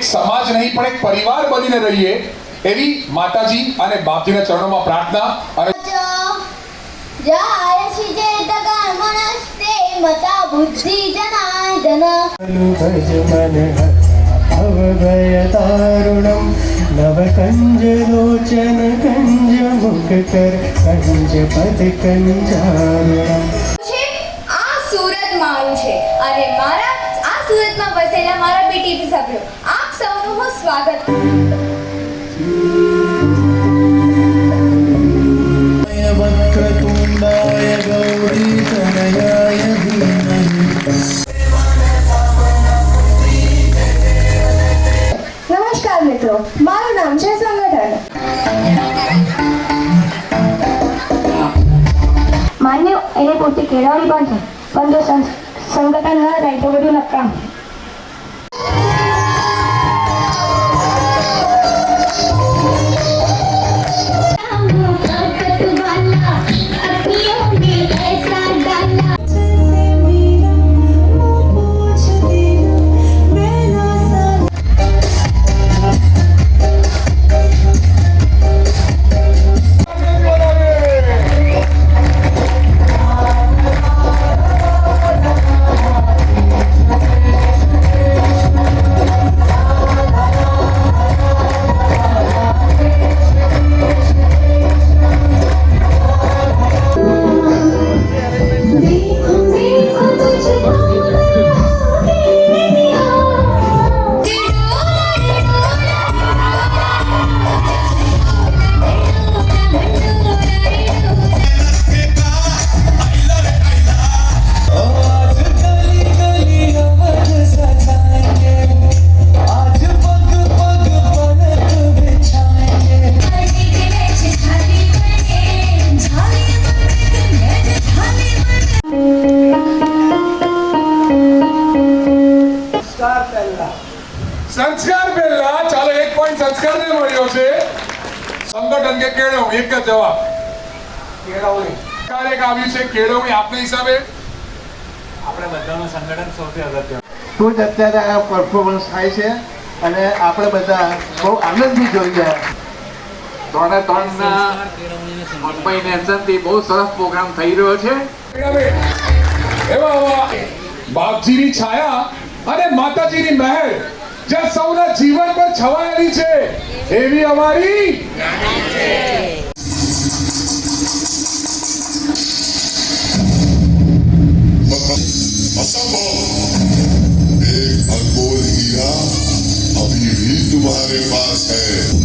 સૌ એક સમાજ નહીં પણ એક પરિવાર બનીને રહીએ એવી માતાજી અને બાપજીના ચરણોમાં પ્રાર્થના અને જાય શ્રીજેતકર્મણસ્તે મતા બુદ્ધિ જનાર્દન भज मन अवभयतारुणं नवकञ्जलोचन कञ्जमुखकर कञ्जपद कञ्जारुणम् છે આ સુરત મારું છે અને મારા આ સુરતમાં વસેલા મારા બીટીપી સભ્યો స్వాగతం వక్రతుండాయ గౌరీ తనయాయ નમસ્કાર મિત્રો મારું નામ છે સંગઠન માન્ય એને પોતે કેળવણી પણ છે પણ જો સંગઠન ન થાય તો બધું નકામ સંસ્કાર પહેલા ચાલો એક પોઈન્ટ સંસ્કારને મળ્યો છે. સંગઠન કે કેળવણી? એક જ જવાબ. કેળવણી. એક આવ્યું છે કેળવણી આપના હિસાબે? આપણે બધાનું સંગઠન સૌથી અગત્ય ખૂબ જ અત્યારે આ પરફોર્મન્સ થાય છે અને આપણે બધા બહુ આનંદથી જોઈ રહ્યા ત્રણે ત્રણના મુંબઈ નેશનથી બહુ સરસ પ્રોગ્રામ થઈ રહ્યો છે. એવા બાપજીની છાયા અને માતાજીની મહેર જે સૌના જીવન પર છવાયેલી છે એવી અમારી एक अनमोल हीरा अभी भी तुम्हारे पास है